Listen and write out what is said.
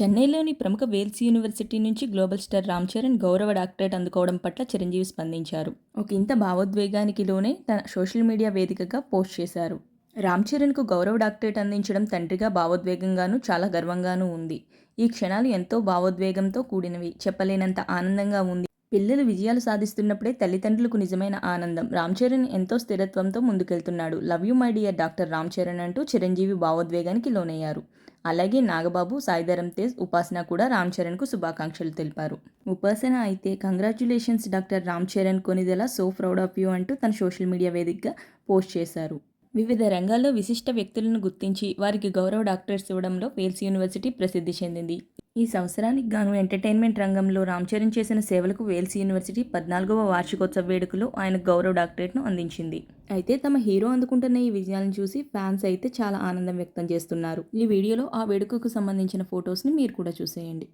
చెన్నైలోని ప్రముఖ వేల్స్ యూనివర్సిటీ నుంచి గ్లోబల్ స్టార్ రామ్ చరణ్ గౌరవ డాక్టరేట్ అందుకోవడం పట్ల చిరంజీవి స్పందించారు. ఒక ఇంత భావోద్వేగానికి లోనే తన సోషల్ మీడియా వేదికగా పోస్ట్ చేశారు. రామ్ చరణ్కు గౌరవ డాక్టరేట్ అందించడం తండ్రిగా భావోద్వేగంగానూ చాలా గర్వంగానూ ఉంది. ఈ క్షణాలు ఎంతో భావోద్వేగంతో కూడినవి. చెప్పలేనంత ఆనందంగా ఉంది. పిల్లలు విజయాలు సాధిస్తున్నప్పుడే తల్లిదండ్రులకు నిజమైన ఆనందం. రామ్ చరణ్ ఎంతో స్థిరత్వంతో ముందుకెళ్తున్నాడు. Love you my dear doctor Ram Charan అంటూ చిరంజీవి భావోద్వేగానికి లోనయ్యారు. అలాగే నాగబాబు సాయిధరం తేజ్ ఉపాసన కూడా రామ్ చరణ్కు శుభాకాంక్షలు తెలిపారు. ఉపాసన అయితే congratulations doctor Ram Charan Konidela so proud of you అంటూ తన సోషల్ మీడియా వేదికగా పోస్ట్ చేశారు. వివిధ రంగాల్లో విశిష్ట వ్యక్తులను గుర్తించి వారికి గౌరవ డాక్టర్స్ ఇవ్వడంలో వేల్స్ యూనివర్సిటీ ప్రసిద్ధి చెందింది. ఈ సంవత్సరానికి గాను ఎంటర్టైన్మెంట్ రంగంలో రామ్ చరణ్ చేసిన సేవలకు వేల్స్ యూనివర్సిటీ పద్నాలుగవ వార్షికోత్సవ వేడుకలో ఆయన గౌరవ డాక్టరేట్ను అందించింది. అయితే తమ హీరో అందుకుంటున్న ఈ విజయాలను చూసి ఫ్యాన్స్ అయితే చాలా ఆనందం వ్యక్తం చేస్తున్నారు. ఈ వీడియోలో ఆ వేడుకకు సంబంధించిన ఫొటోస్ని మీరు కూడా చూసేయండి.